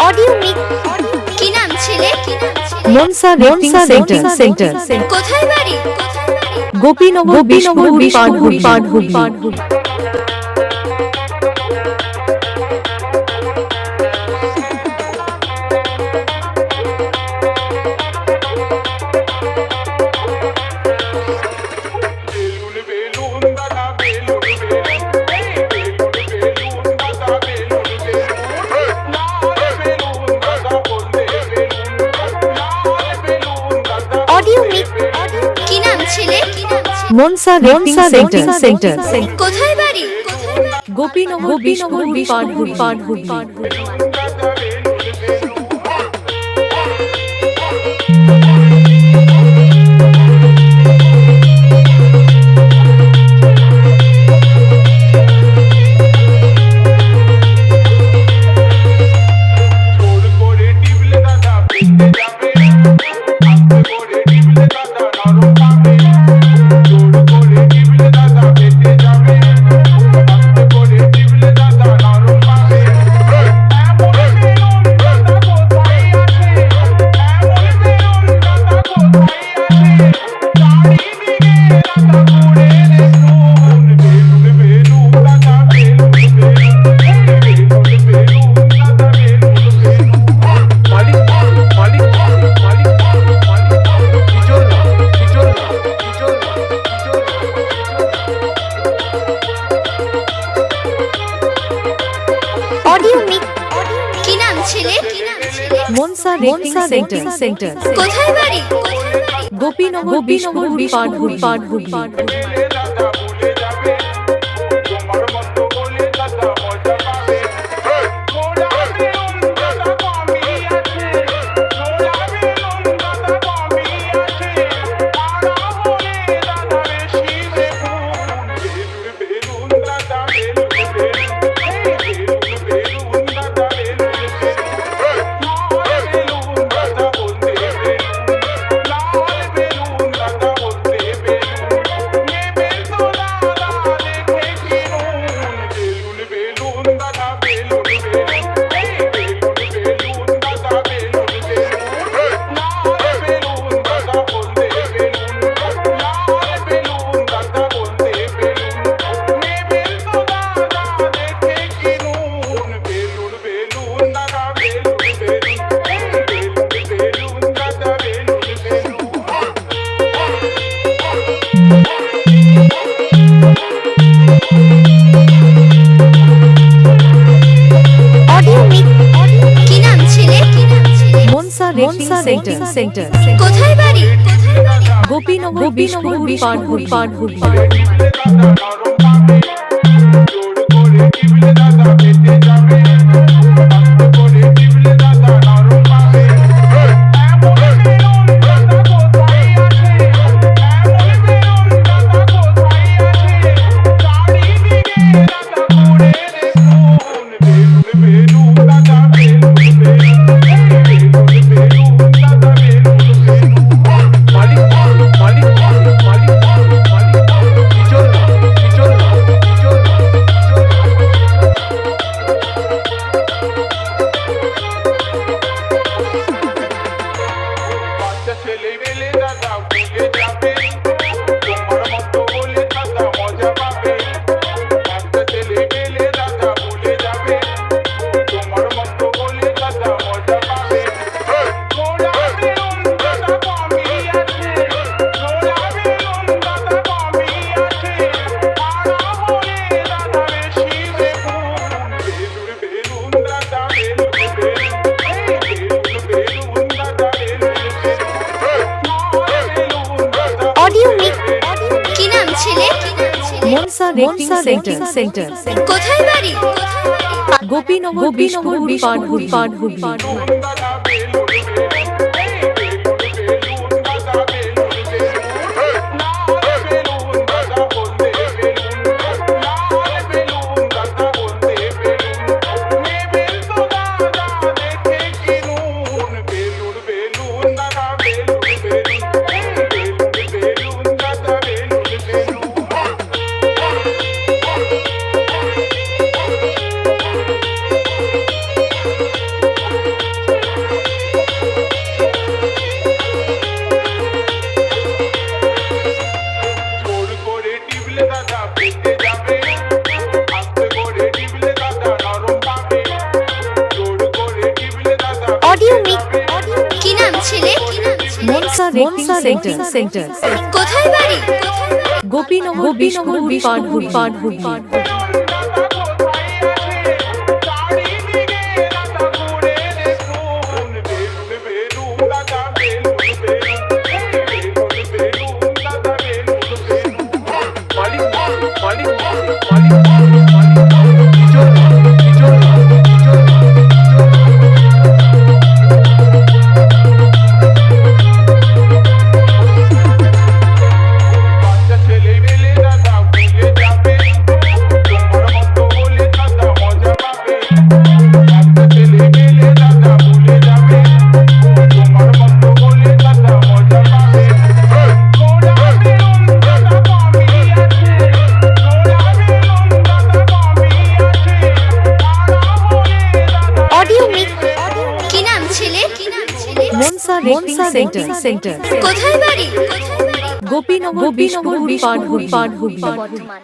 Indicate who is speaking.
Speaker 1: Audio mic কোথায় বাড়ি?
Speaker 2: গোপীনগর বিষ্ণুপুর
Speaker 1: পাড়হুবি পাড়হুবি মনসা
Speaker 2: মনসা ডেটিং সেন্টার
Speaker 1: কোথায় বাড়ি?
Speaker 2: গোপীনগর বিষ্ণুপুর
Speaker 1: বিষ্ণুপুর পানহুর পানহুর ছেলে? কি নাম ছেলে?
Speaker 2: মনসা ডেটিং সেন্টার সেন্টার
Speaker 1: কোথায় বাড়ি?
Speaker 2: গোপীনগর বিশপুর পাটভুল সেন্টার সেন্টার
Speaker 1: কোথায় বাড়ি?
Speaker 2: গোপীনগর বিষ্ণুপুর
Speaker 1: পাড় হুড় পাড় হুড়
Speaker 2: মনসা রেন্টিং সেন্টার
Speaker 1: কোথায় বাড়ি?
Speaker 2: গোপীনগর বিষ্ণুপুর পাড় রেটিং সেন্টার
Speaker 1: কোথায় বাড়ি?
Speaker 2: গোপীনগর
Speaker 1: গোপীনগর বিষ্ণুপুর পানহুড়ি Thank you.
Speaker 2: Manasa Manasa rating centre
Speaker 1: কোথায় বাড়ি?
Speaker 2: গোপীনগর গোপীনগর
Speaker 1: পাড় হুড় পাড় হুড় বর্ধমান।